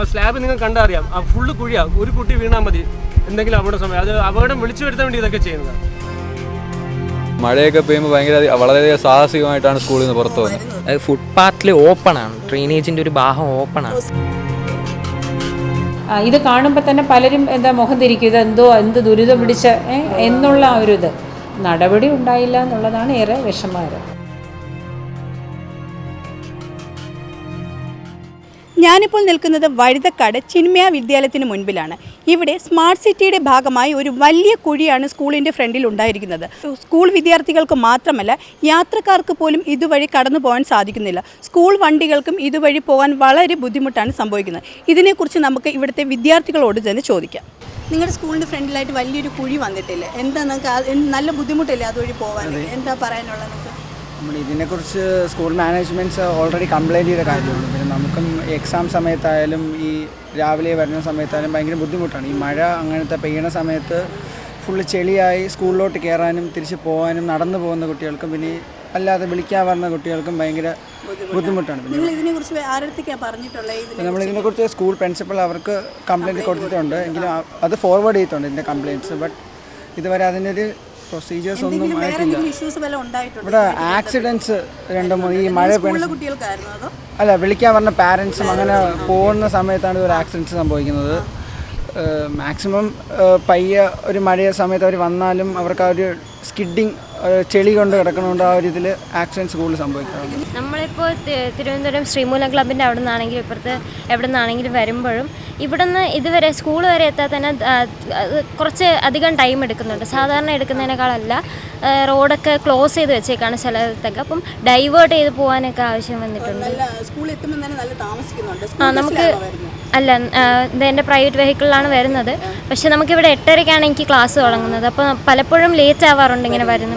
ആ സ്ലാബ് നിങ്ങൾ കണ്ടറിയാം. ആ ഫുള്ള് കുഴിയാ. ഒരു കുട്ടി വീണാൽ മതി. എന്തെങ്കിലും അപകട സമയം. അത് അപകടം വിളിച്ചു വരുത്താൻ വേണ്ടി ഇതൊക്കെ ചെയ്യുന്നത്. മഴയൊക്കെ പെയ്യുമ്പോൾ ഭയങ്കര വളരെയധികം സാഹസികമായിട്ടാണ് സ്കൂളിൽ നിന്ന് പുറത്തു പോകുന്നത്. ഫുട്പാത്തിൽ ഓപ്പൺ ആണ്. ഡ്രെയിനേജിന്റെ ഒരു ഭാഗം ഓപ്പൺ ആണ്. ഇത് കാണുമ്പോൾ തന്നെ പലരും എന്താ മുഖം തിരിക്കും. ഇത് എന്തോ എന്ത് ദുരിതം പിടിച്ച എന്നുള്ള ആ ഒരു ഇത്. നടപടി ഉണ്ടായില്ല എന്നുള്ളതാണ് ഏറെ വിഷമകരം. ഞാനിപ്പോൾ നിൽക്കുന്നത് വഴുതക്കാട് ചിന്മയ വിദ്യാലയത്തിന് മുൻപിലാണ്. ഇവിടെ സ്മാർട്ട് സിറ്റിയുടെ ഭാഗമായി ഒരു വലിയ കുഴിയാണ് സ്കൂളിന്റെ ഫ്രണ്ടിൽ ഉണ്ടായിരിക്കുന്നത്. സ്കൂൾ വിദ്യാർത്ഥികൾക്ക് മാത്രമല്ല യാത്രക്കാർക്ക് പോലും ഇതുവഴി കടന്നു പോകാൻ സാധിക്കുന്നില്ല. സ്കൂൾ വണ്ടികൾക്കും ഇതുവഴി പോകാൻ വളരെ ബുദ്ധിമുട്ടാണ് സംഭവിക്കുന്നത്. ഇതിനെക്കുറിച്ച് നമുക്ക് ഇവിടുത്തെ വിദ്യാർത്ഥികളോട് തന്നെ ചോദിക്കാം. നിങ്ങളുടെ സ്കൂളിന്റെ ഫ്രണ്ടിലായിട്ട് വലിയൊരു കുഴി വന്നിട്ടില്ലേ? എന്താ നിങ്ങൾക്ക് നല്ല ബുദ്ധിമുട്ടല്ലേ അതുവഴി പോകാൻ? എന്താ പറയാനുള്ളത് നിങ്ങൾക്ക്? നമ്മൾ ഇതിനെക്കുറിച്ച് സ്കൂൾ മാനേജ്മെന്റ്സ് ഓൾറെഡി കംപ്ലൈന്റ് ചെയ്ത കാര്യമാണ് പിന്നെ നമുക്കും എക്സാം സമയത്തായാലും ഈ രാവിലെ വരുന്ന സമയത്തായാലും ഭയങ്കര ബുദ്ധിമുട്ടാണ്. ഈ മഴ അങ്ങനത്തെ പെയ്യണ സമയത്ത് ഫുള്ള് ചെളിയായി സ്കൂളിലോട്ട് കയറാനും തിരിച്ച് പോകാനും നടന്നു പോകുന്ന കുട്ടികൾക്കും പിന്നെ അല്ലാതെ വിളിക്കാൻ വരുന്ന കുട്ടികൾക്കും ഭയങ്കര ബുദ്ധിമുട്ടാണ്. നമ്മൾ ഇതിനെക്കുറിച്ച് സ്കൂൾ പ്രിൻസിപ്പൽ അവർക്ക് കംപ്ലയിന്റ് കൊടുത്തിട്ടുണ്ട്. എങ്കിലും അത് ഫോർവേഡ് ചെയ്തിട്ടുണ്ട് ഇതിന്റെ കംപ്ലയിന്റ്സ് ബട്ട് ഇതുവരെ അതിനൊരു പ്രൊസീജിയേഴ്സ് ഒന്നും ആയിട്ടില്ല. ഇവിടെ ആക്സിഡൻസ് രണ്ട് മൂന്ന് ഈ മഴ അല്ല വിളിക്കാൻ പറഞ്ഞ പാരൻസും അങ്ങനെ പോകുന്ന സമയത്താണ് ഒരു ആക്സിഡൻസ് സംഭവിക്കുന്നത്. മാക്സിമം പയ്യ ഒരു മഴയ സമയത്ത് അവർ വന്നാലും അവർക്ക് ആ ഒരു സ്കിഡിങ് ചെളി കൊണ്ട് കിടക്കണോണ്ട് ആ ഒരു ഇതിൽ ആക്സിഡൻസ് കൂടുതൽ സംഭവിക്കാറുണ്ട്. നമ്മളിപ്പോൾ തിരുവനന്തപുരം ശ്രീമൂലം ക്ലബിന്റെ അവിടെ നിന്നാണെങ്കിലും ഇപ്പുറത്ത് എവിടെ നിന്നാണെങ്കിലും വരുമ്പോഴും ഇവിടെ നിന്ന് ഇതുവരെ സ്കൂൾ വരെ എത്താൻ തന്നെ അത് കുറച്ച് അധികം ടൈം എടുക്കുന്നുണ്ട്. സാധാരണ എടുക്കുന്നതിനേക്കാളല്ല റോഡൊക്കെ ക്ലോസ് ചെയ്ത് വെച്ചേക്കാണ് ചിലത്തൊക്കെ അപ്പം ഡൈവേർട്ട് ചെയ്ത് പോകാനൊക്കെ ആവശ്യം വന്നിട്ടുണ്ട്. നല്ല സ്കൂളിൽ എത്തുമ്പോൾ നല്ല താമസിക്കുന്നുണ്ട്. ആ നമുക്ക്? അല്ല ഇത് എന്റെ പ്രൈവറ്റ് വെഹിക്കിളിലാണ് വരുന്നത്. പക്ഷെ നമുക്കിവിടെ എട്ടരയ്ക്കാണ് എനിക്ക് ക്ലാസ് തുടങ്ങുന്നത്. അപ്പോൾ പലപ്പോഴും ലേറ്റ് ആവാറുണ്ട് ഇങ്ങനെ വരുന്ന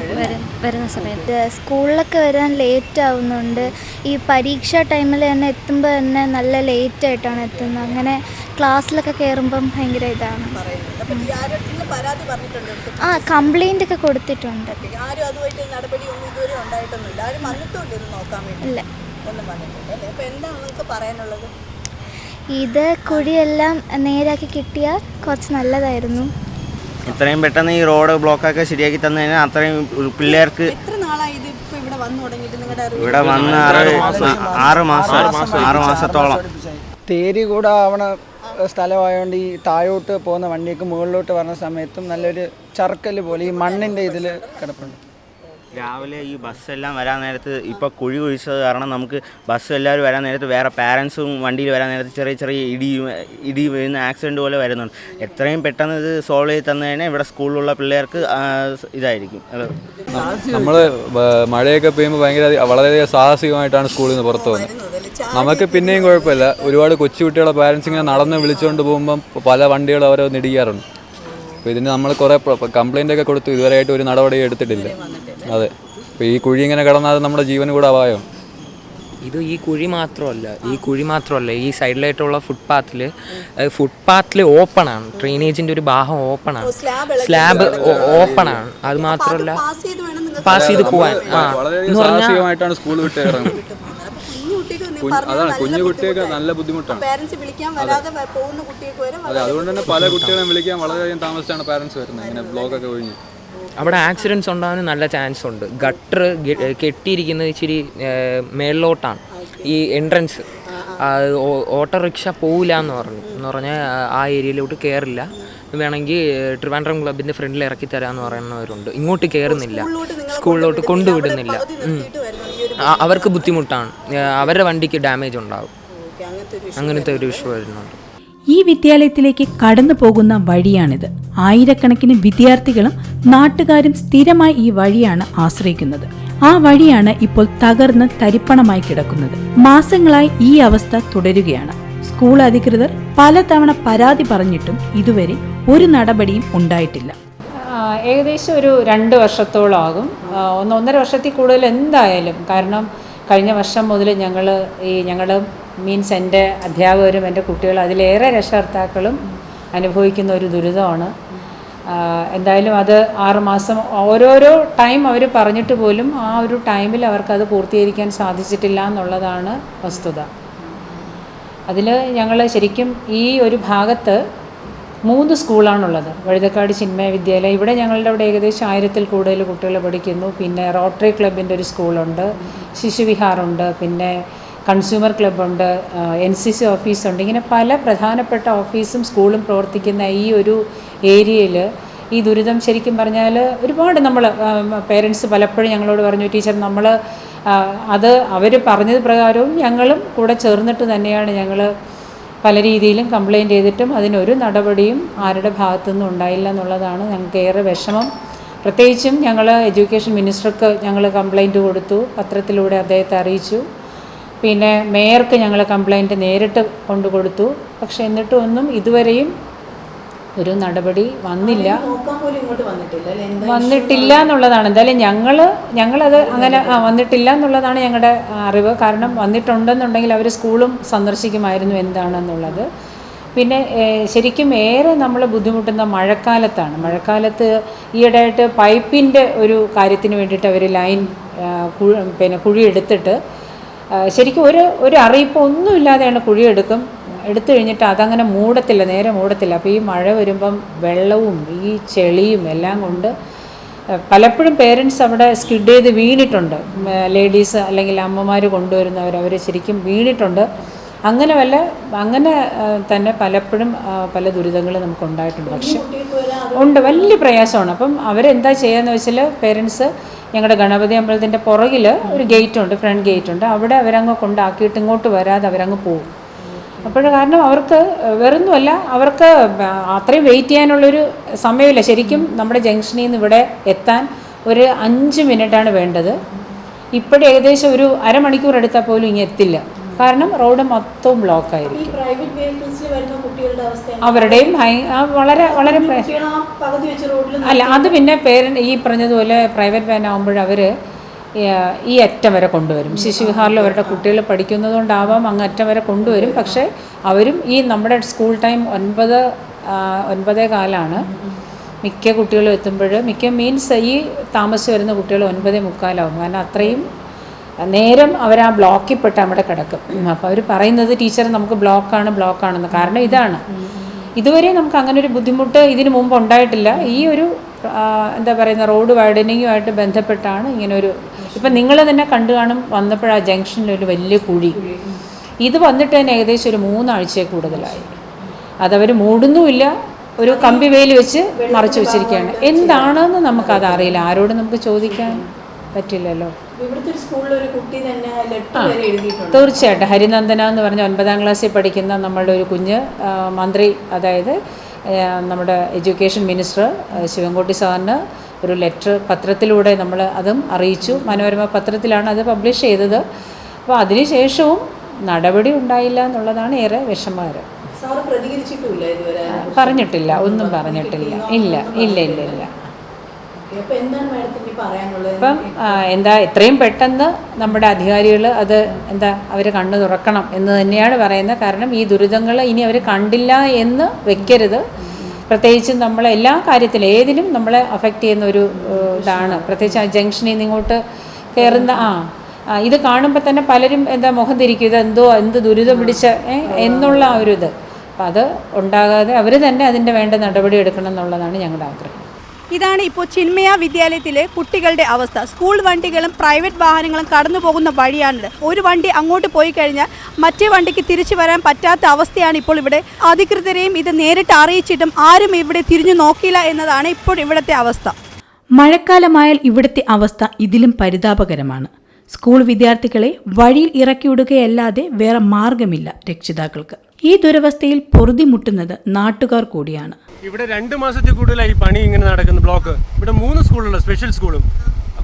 വരുന്ന സമയത്ത്. സ്കൂളിലൊക്കെ വരാൻ ലേറ്റ് ആവുന്നുണ്ട്. ഈ പരീക്ഷ ടൈമിൽ തന്നെ എത്തുമ്പോൾ തന്നെ നല്ല ലേറ്റ് ആയിട്ടാണ് എത്തുന്നത്. അങ്ങനെ ക്ലാസ്സിലൊക്കെ കയറുമ്പം ഭയങ്കര ഇതാണ്. പറയുന്നുണ്ട്. അപ്പോൾ ഈ പരാതി പറഞ്ഞിട്ടുണ്ടോ ആ കംപ്ലൈന്റ് ഒക്കെ കൊടുത്തിട്ടുണ്ട് ഇല്ല. ഒന്നും പറഞ്ഞിട്ടില്ല അപ്പോൾ എന്താണ് നിങ്ങൾക്ക് പറയാനുള്ളത്? ഇത് കുഴിയെല്ലാം നേരാക്കി കിട്ടിയാൽ കുറച്ച് നല്ലതായിരുന്നു. ഇത്രയും പെട്ടെന്ന് ഈ റോഡ് ബ്ലോക്കൊക്കെ ശരിയാക്കി തന്നു കഴിഞ്ഞാൽ അത്രയും പിള്ളേർക്ക്? ഇവിടെ വന്ന് ആറ് ആറ് മാസം ആറ് മാസത്തോളം. തേരി കൂടെ ആവണ സ്ഥലമായതുകൊണ്ട് ഈ താഴോട്ട് പോകുന്ന വണ്ടിക്ക് മുകളിലോട്ട് വരുന്ന സമയത്തും നല്ലൊരു ചർക്കൽ പോലെ ഈ മണ്ണിന്റെ ഇതിൽ കിടപ്പുണ്ട്. രാവിലെ ഈ ബസ്സെല്ലാം വരാൻ നേരത്ത് ഇപ്പോൾ കുഴി കുഴിച്ചത് കാരണം നമുക്ക് ബസ് എല്ലാവരും വരാൻ നേരത്ത് വേറെ പാരൻസും വണ്ടിയിൽ വരാൻ നേരത്ത് ചെറിയ ചെറിയ ഇടി ഇടി വീഴുന്ന ആക്സിഡന്റ് പോലെ വരുന്നുണ്ട്. എത്രയും പെട്ടെന്ന് ഇത് സോൾവ് ചെയ്ത് തന്നു കഴിഞ്ഞാൽ ഇവിടെ സ്കൂളിലുള്ള പിള്ളേർക്ക് ഇതായിരിക്കും. നമ്മൾ മഴയൊക്കെ പെയ്യുമ്പോൾ ഭയങ്കര വളരെയധികം സാഹസികമായിട്ടാണ് സ്കൂളിൽ നിന്ന് പുറത്തു പോകുന്നത്. നമുക്ക് പിന്നെയും കുഴപ്പമില്ല. ഒരുപാട് കൊച്ചുകുട്ടികളെ പാരൻസ് ഇങ്ങനെ നടന്ന് വിളിച്ചുകൊണ്ട് പോകുമ്പം പല വണ്ടികൾ അവരെ ഒന്ന് ഇടിക്കാറുണ്ട് അപ്പോൾ ഇതിന് നമ്മൾ കുറേ കംപ്ലൈന്റ് ഒക്കെ കൊടുത്തു. ഇതുവരെയായിട്ട് ഒരു നടപടി എടുത്തിട്ടില്ല. അതെ. അപ്പോൾ ഈ കുഴി ഇങ്ങനെ കിടന്നാൽ നമ്മുടെ ജീവന് കൂടെ അപായം. ഇത് ഈ കുഴി മാത്രമല്ല ഈ കുഴി മാത്രമല്ല ഈ സൈഡിലായിട്ടുള്ള ഫുട്പാത്തിൽ ഫുട്പാത്തിൽ ഓപ്പൺ ആണ്. ഡ്രെയിനേജിന്റെ ഒരു ഭാഗം ഓപ്പൺ ആണ്. സ്ലാബ് ഓപ്പൺ ആണ്. അത് മാത്രമല്ല പാസ് ചെയ്ത് വേണം നിങ്ങൾക്ക് പാസ് ചെയ്ത് പോവാൻ. ആ വളരെയധികം എന്ന് പറഞ്ഞാൽ സാഹസികമായിട്ടാണ് സ്കൂൾ വിട്ട് അതാണ് നല്ല കുഞ്ഞു കുട്ടിയൊക്കെ. നല്ല ബുദ്ധിമുട്ടാണ്. പാരൻസ് വിളിക്കാൻ വരാതെ പോകുന്ന കുട്ടിയൊക്കെ വരെ അതെ അതുകൊണ്ട് തന്നെ പല കുട്ടികളെയും വിളിക്കാൻ വളരെയധികം താമസിച്ചാണ് പാരന്റ്സ് വരുന്നത്. ഇങ്ങനെ ബ്ലോഗൊക്കെ ഒഴിഞ്ഞ്. അവിടെ ആക്സിഡൻസ് ഉണ്ടാകാൻ നല്ല ചാൻസ് ഉണ്ട്. ഗട്ടർ കെട്ടിയിരിക്കുന്നത് ഇച്ചിരി മേളിലോട്ടാണ്. ഈ എൻട്രൻസ് ഓട്ടോറിക്ഷ പോവില്ല എന്ന് പറഞ്ഞു. എന്ന് പറഞ്ഞാൽ ആ ഏരിയയിലോട്ട് കയറില്ല വേണമെങ്കിൽ ട്രിവാൻഡ്രം ക്ലബിന്റെ ഫ്രണ്ടിൽ ഇറക്കി തരാമെന്ന് പറയുന്നവരുണ്ട്. ഇങ്ങോട്ട് കയറുന്നില്ല സ്കൂളിലോട്ട് കൊണ്ടുവിടുന്നില്ല. അവർക്ക് ബുദ്ധിമുട്ടാണ്. അവരുടെ വണ്ടിക്ക് ഡാമേജ് ഉണ്ടാവും. അങ്ങനത്തെ ഒരു ഇഷ്യൂ വരുന്നുണ്ട്. ഈ വിദ്യാലയത്തിലേക്ക് കടന്നു പോകുന്ന വഴിയാണിത്. ആയിരക്കണക്കിന് വിദ്യാർത്ഥികളും നാട്ടുകാരും സ്ഥിരമായി ഈ വഴിയാണ് ആശ്രയിക്കുന്നത്. ആ വഴിയാണ് ഇപ്പോൾ തകർന്ന് തരിപ്പണമായി കിടക്കുന്നത്. മാസങ്ങളായി ഈ അവസ്ഥ തുടരുകയാണ്. സ്കൂൾ അധികൃതർ പലതവണ പരാതി പറഞ്ഞിട്ടും ഇതുവരെ ഒരു നടപടിയും ഉണ്ടായിട്ടില്ല. ഏകദേശം ഒരു രണ്ട് വർഷത്തോളം ആകും. ആ, ഒന്ന് ഒന്നര വർഷത്തിൽ കൂടുതൽ എന്തായാലും കാരണം കഴിഞ്ഞ വർഷം മുതൽ ഞങ്ങൾ ഈ ഞങ്ങളുടെ മീൻസ് എന്റെ അധ്യാപകരും എന്റെ കുട്ടികളും അതിലേറെ രക്ഷകർത്താക്കളും അനുഭവിക്കുന്ന ഒരു ദുരിതമാണ്. എന്തായാലും അത് ആറുമാസം ഓരോരോ ടൈം അവർ പറഞ്ഞിട്ട് പോലും ആ ഒരു ടൈമിൽ അവർക്കത് പൂർത്തീകരിക്കാൻ സാധിച്ചിട്ടില്ല എന്നുള്ളതാണ് വസ്തുത. അതിൽ ഞങ്ങൾ ശരിക്കും ഈ ഒരു ഭാഗത്ത് മൂന്ന് സ്കൂളാണുള്ളത്. വഴുതക്കാട് ചിന്മയ വിദ്യാലയം. ഇവിടെ ഞങ്ങളുടെ അവിടെ ഏകദേശം ആയിരത്തിൽ കൂടുതൽ കുട്ടികൾ പഠിക്കുന്നു. പിന്നെ റോട്ടറി ക്ലബിന്റെ ഒരു സ്കൂളുണ്ട്. ശിശുവിഹാറുണ്ട്. പിന്നെ കൺസ്യൂമർ ക്ലബ്ബുണ്ട് എൻ സി സി ഓഫീസുണ്ട്. ഇങ്ങനെ പല പ്രധാനപ്പെട്ട ഓഫീസും സ്കൂളും പ്രവർത്തിക്കുന്ന ഈ ഒരു ഏരിയയിൽ ഈ ദുരിതം ശരിക്കും പറഞ്ഞാൽ ഒരുപാട് നമ്മൾ പേരൻസ് പലപ്പോഴും ഞങ്ങളോട് പറഞ്ഞു ടീച്ചർ നമ്മൾ അത് അവർ പറഞ്ഞത് പ്രകാരവും ഞങ്ങളും കൂടെ ചേർന്നിട്ട് തന്നെയാണ് ഞങ്ങൾ പല രീതിയിലും കംപ്ലയിന്റ് ചെയ്തിട്ടും അതിനൊരു നടപടിയും ആരുടെ ഭാഗത്തുനിന്നും ഉണ്ടായില്ല എന്നുള്ളതാണ് ഞങ്ങൾക്ക് ഏറെ വിഷമം. പ്രത്യേകിച്ചും ഞങ്ങൾ എഡ്യൂക്കേഷൻ മിനിസ്റ്റർക്ക് ഞങ്ങൾ കംപ്ലയിന്റ് കൊടുത്തു പത്രത്തിലൂടെ അദ്ദേഹത്തെ അറിയിച്ചു. പിന്നെ മേയർക്ക് ഞങ്ങൾ കംപ്ലയിന്റ് നേരിട്ട് കൊണ്ടു കൊടുത്തു. പക്ഷെ എന്നിട്ടും ഒന്നും ഇതുവരെയും ഒരു നടപടി വന്നില്ല. വന്നിട്ടില്ല എന്നുള്ളതാണ്. എന്തായാലും ഞങ്ങൾ ഞങ്ങളത് അങ്ങനെ ആ, വന്നിട്ടില്ല. എന്നുള്ളതാണ് ഞങ്ങളുടെ അറിവ്. കാരണം വന്നിട്ടുണ്ടെന്നുണ്ടെങ്കിൽ അവർ സ്കൂളും സന്ദർശിക്കുമായിരുന്നു എന്താണെന്നുള്ളത്. പിന്നെ ശരിക്കും ഏറെ നമ്മൾ ബുദ്ധിമുട്ടുന്ന മഴക്കാലത്താണ്. മഴക്കാലത്ത് ഈയിടെയായിട്ട് പൈപ്പിന്റെ ഒരു കാര്യത്തിന് വേണ്ടിയിട്ട് അവർ ലൈൻ പിന്നെ കുഴി എടുത്തിട്ട് ശരിക്കും ഒരു ഒരു അറിയിപ്പ് ഒന്നുമില്ലാതെയാണ് കുഴിയെടുക്കും. എടുത്തു കഴിഞ്ഞിട്ട് അതങ്ങനെ മൂടത്തില്ല നേരെ മൂടത്തില്ല. അപ്പോൾ ഈ മഴ വരുമ്പം വെള്ളവും ഈ ചെളിയും എല്ലാം കൊണ്ട് പലപ്പോഴും പേരൻസ് അവിടെ സ്കിഡ് ചെയ്ത് വീണിട്ടുണ്ട്. ലേഡീസ് അല്ലെങ്കിൽ അമ്മമാർ കൊണ്ടുവരുന്നവർ അവർ ശരിക്കും വീണിട്ടുണ്ട്. അങ്ങനെ വല്ല അങ്ങനെ തന്നെ പലപ്പോഴും പല ദുരിതങ്ങളും നമുക്ക് ഉണ്ടായിട്ടുണ്ട് പക്ഷെ ഉണ്ട് വലിയ പ്രയാസമാണ്. അപ്പം അവരെന്താ ചെയ്യാന്ന് വെച്ചാൽ പേരൻസ് ഞങ്ങളുടെ ഗണപതി അമ്പലത്തിന്റെ പുറകിൽ ഒരു ഗേറ്റ് ഉണ്ട് ഫ്രണ്ട് ഗേറ്റ് ഉണ്ട്. അവിടെ അവരങ്ങ് കൊണ്ടാക്കിയിട്ട് ഇങ്ങോട്ട് വരാതെ അവരങ്ങ് പോകും അപ്പോൾ കാരണം അവർക്ക് വേറൊന്നുമല്ല അവർക്ക് അത്രയും വെയിറ്റ് ചെയ്യാനുള്ളൊരു സമയമില്ല. ശരിക്കും നമ്മുടെ ജംഗ്ഷനിൽ നിന്ന് ഇവിടെ എത്താൻ ഒരു അഞ്ച് മിനിറ്റാണ് വേണ്ടത്. ഇപ്പോഴേകദേശം ഒരു അരമണിക്കൂർ എടുത്താൽ പോലും ഇങ്ങനെ എത്തില്ല. കാരണം റോഡ് മൊത്തവും ബ്ലോക്കായിരിക്കും അവരുടെയും വളരെ വളരെ അല്ല അത് പിന്നെ പേരൻ ഈ പറഞ്ഞതുപോലെ പ്രൈവറ്റ് വാൻ ആകുമ്പോൾ അവർ ഈ അറ്റം വരെ കൊണ്ടുവരും. ശിശുവിഹാറിൽ അവരുടെ കുട്ടികൾ പഠിക്കുന്നതുകൊണ്ടാവാം അങ്ങ് അറ്റം വരെ കൊണ്ടുവരും. പക്ഷേ അവരും ഈ നമ്മുടെ സ്കൂൾ ടൈം ഒൻപത് ഒൻപതേ കാലാണ്. മിക്ക കുട്ടികളും എത്തുമ്പോൾ മിക്ക മീൻസ് ഈ താമസിച്ച് വരുന്ന കുട്ടികൾ ഒൻപതേ മുക്കാലാവും. കാരണം അത്രയും നേരം അവർ ആ ബ്ലോക്കിൽ അവിടെ കിടക്കും. അപ്പോൾ അവർ പറയുന്നത് ടീച്ചർ നമുക്ക് ബ്ലോക്കാണ് ബ്ലോക്കാണെന്ന്. കാരണം ഇതാണ്. ഇതുവരെ നമുക്ക് അങ്ങനെ ഒരു ബുദ്ധിമുട്ട് ഇതിനു മുമ്പ് ഉണ്ടായിട്ടില്ല. ഈ ഒരു എന്താ പറയുന്ന റോഡ് വൈഡനിങ്ങുമായിട്ട് ബന്ധപ്പെട്ടാണ് ഇങ്ങനെ ഒരു ഇപ്പം നിങ്ങൾ തന്നെ കണ്ടു കാണും വന്നപ്പോൾ ആ ജംഗ്ഷനിൽ ഒരു വലിയ കുഴി. ഇത് വന്നിട്ട് തന്നെ ഏകദേശം ഒരു മൂന്നാഴ്ചയെ കൂടുതലായി. അതവർ മൂടുന്നുമില്ല. ഒരു കമ്പി വേലി വെച്ച് മറച്ചു വെച്ചിരിക്കുകയാണ്. എന്താണെന്ന് നമുക്കത് അറിയില്ല ആരോടും നമുക്ക് ചോദിക്കാൻ പറ്റില്ലല്ലോ. തീർച്ചയായിട്ടും. ഹരിനന്ദന എന്ന് പറഞ്ഞ ഒൻപതാം ക്ലാസ്സിൽ പഠിക്കുന്ന നമ്മളുടെ ഒരു കുഞ്ഞ് മന്ത്രി അതായത് നമ്മുടെ എഡ്യൂക്കേഷൻ മിനിസ്റ്റർ ശിവൻകുട്ടി സാറിന് ഒരു ലെറ്റർ പത്രത്തിലൂടെ നമ്മൾ അതും അറിയിച്ചു. മനോരമ പത്രത്തിലാണ് അത് പബ്ലിഷ് ചെയ്തത്. അപ്പോൾ അതിനുശേഷവും നടപടി ഉണ്ടായില്ല എന്നുള്ളതാണ് ഏറെ വിഷമകരം. പറഞ്ഞിട്ടില്ല. ഒന്നും പറഞ്ഞിട്ടില്ല. ഇല്ല ഇല്ല ഇല്ല ഇല്ല. ആ, എന്താ എത്രയും പെട്ടെന്ന് നമ്മുടെ അധികാരികൾ അത് എന്താ അവർ കണ്ണു തുറക്കണം എന്ന് തന്നെയാണ് പറയുന്നത്. കാരണം ഈ ദുരിതങ്ങൾ ഇനി അവർ കണ്ടില്ല എന്ന് വെക്കരുത്. പ്രത്യേകിച്ചും നമ്മളെ എല്ലാ കാര്യത്തിലും ഏതിലും നമ്മളെ അഫക്റ്റ് ചെയ്യുന്ന ഒരു ഇതാണ്. പ്രത്യേകിച്ച് ആ ജംഗ്ഷനിൽ നിന്ന് ഇങ്ങോട്ട് കയറുന്ന ആ, ഇത് കാണുമ്പോൾ തന്നെ പലരും എന്താ മുഖം തിരിക്കും. ഇത് എന്തോ എന്ത് ദുരിതം പിടിച്ച എന്നുള്ള ആ ഒരു ഇത്. അപ്പം അത് ഉണ്ടാകാതെ അവർ തന്നെ അതിന്റെ വേണ്ട നടപടി എടുക്കണം എന്നുള്ളതാണ് ഞങ്ങളുടെ ആഗ്രഹം. ഇതാണ് ഇപ്പോൾ ചിന്മയ വിദ്യാലയത്തിലെ കുട്ടികളുടെ അവസ്ഥ. സ്കൂൾ വണ്ടികളും പ്രൈവറ്റ് വാഹനങ്ങളും കടന്നു പോകുന്ന വഴിയാണിത്. ഒരു വണ്ടി അങ്ങോട്ട് പോയി കഴിഞ്ഞാൽ മറ്റേ വണ്ടിക്ക് തിരിച്ചു വരാൻ പറ്റാത്ത അവസ്ഥയാണ് ഇപ്പോൾ ഇവിടെ. അധികൃതരെയും ഇത് നേരിട്ട് അറിയിച്ചിട്ടും ആരും ഇവിടെ തിരിഞ്ഞു നോക്കിയില്ല എന്നതാണ് ഇപ്പോൾ ഇവിടുത്തെ അവസ്ഥ. മഴക്കാലമായാൽ ഇവിടുത്തെ അവസ്ഥ ഇതിലും പരിതാപകരമാണ്. സ്കൂൾ വിദ്യാർത്ഥികളെ വഴിയിൽ ഇറക്കിവിടുകയല്ലാതെ വേറെ മാർഗമില്ല രക്ഷിതാക്കൾക്ക്. ഈ ദുരവസ്ഥയിൽ പൊറുതിമുട്ടുന്നത് നാട്ടുകാർ കൂടിയാണ്. ഇവിടെ രണ്ട് മാസത്തിൽ കൂടുതലായി പണി ഇങ്ങനെ നടക്കുന്ന ബ്ലോക്ക്. ഇവിടെ മൂന്ന് സ്കൂളുണ്ട് സ്പെഷ്യൽ സ്കൂളും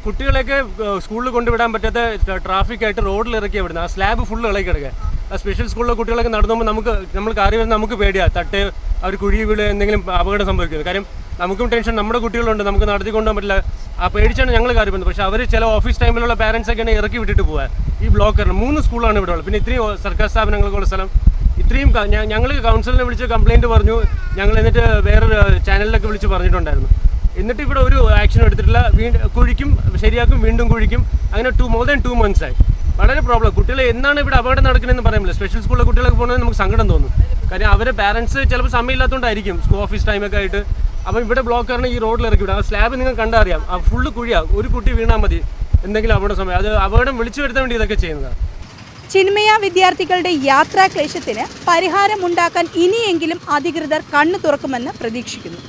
കുട്ടികളെയൊക്കെ സ്കൂളിൽ കൊണ്ടുവിടാൻ പറ്റാത്ത ട്രാഫിക് ആയിട്ട് റോഡിൽ ഇറക്കിയാൽ വിടുന്നത് ആ സ്ലാബ് ഫുള്ള് ഇളകി കിടക്കുക. ആ സ്പെഷ്യൽ സ്കൂളിലെ കുട്ടികളൊക്കെ നടന്നു പോകുമ്പോൾ നമുക്ക് നമ്മൾ കാറി നമുക്ക് പേടിയാണ് തട്ട് അവർ കുഴി വീട് എന്തെങ്കിലും അപകടം സംഭവിക്കുന്നത് കാര്യം നമുക്കും ടെൻഷൻ നമ്മുടെ കുട്ടികളുണ്ട്. നമുക്ക് നടത്തി കൊണ്ടുപോകാൻ പറ്റില്ല. ആ പേടിച്ചാണ് ഞങ്ങൾ കാര്യം പോകുന്നത് പക്ഷേ അവർ ചില ഓഫീസ് ടൈമിലുള്ള പാരൻസൊക്കെയാണ് ഇറക്കി വിട്ടിട്ട് പോകുക ഈ ബ്ലോക്കറിന് മൂന്ന് സ്കൂളാണ് ഇവിടെ ഉള്ളത്. പിന്നെ ഇത്രയും സർക്കാർ സ്ഥാപനങ്ങൾക്കുള്ള സ്ഥലം. ഇത്രയും ഞങ്ങൾ കൗൺസിലിനെ വിളിച്ച് കംപ്ലൈന്റ് പറഞ്ഞു. ഞങ്ങൾ എന്നിട്ട് വേറൊരു ചാനലിലൊക്കെ വിളിച്ച് പറഞ്ഞിട്ടുണ്ടായിരുന്നു. എന്നിട്ട് ഇവിടെ ഒരു ആക്ഷൻ എടുത്തിട്ടില്ല. വീണ്ടും കുഴിക്കും ശരിയാക്കും വീണ്ടും കുഴിക്കും. അങ്ങനെ two more than two months ആയി. വളരെ പ്രോബ്ലം കുട്ടികളെ എന്നാണ് ഇവിടെ അപകടം നടക്കുന്നതെന്ന് പറയാൻ സ്പെഷ്യൽ സ്കൂളിലെ കുട്ടികളൊക്കെ പോകുന്നത് നമുക്ക് സങ്കടം തോന്നും. കാര്യം അവരെ പാരൻസ് ചിലപ്പോൾ സമയമില്ലാത്തതുകൊണ്ടായിരിക്കും സ്കൂൾ ഓഫീസ് ടൈമൊക്കെ ആയിട്ട്. അപ്പം ഇവിടെ ബ്ലോക്ക് കാരണം ഈ റോഡിൽ ഇറക്കി വിടാം. ആ സ്ലാബ് നിങ്ങൾ കണ്ടറിയാം. ആ ഫുള്ള് കുഴിയാണ് ഒരു കുട്ടി വീണാൽ മതി. എന്തെങ്കിലും അപകട സമയം. അത് അപകടം വിളിച്ചു വരുത്താൻ വേണ്ടി ഇതൊക്കെ ചെയ്യുന്നതാണ് ചിന്മയ വിദ്യാർത്ഥികളുടെ യാത്രാക്ലേശത്തിന് പരിഹാരമുണ്ടാക്കാൻ ഇനിയെങ്കിലും അധികൃതർ കണ്ണു തുറക്കുമെന്ന് പ്രതീക്ഷിക്കുന്നു.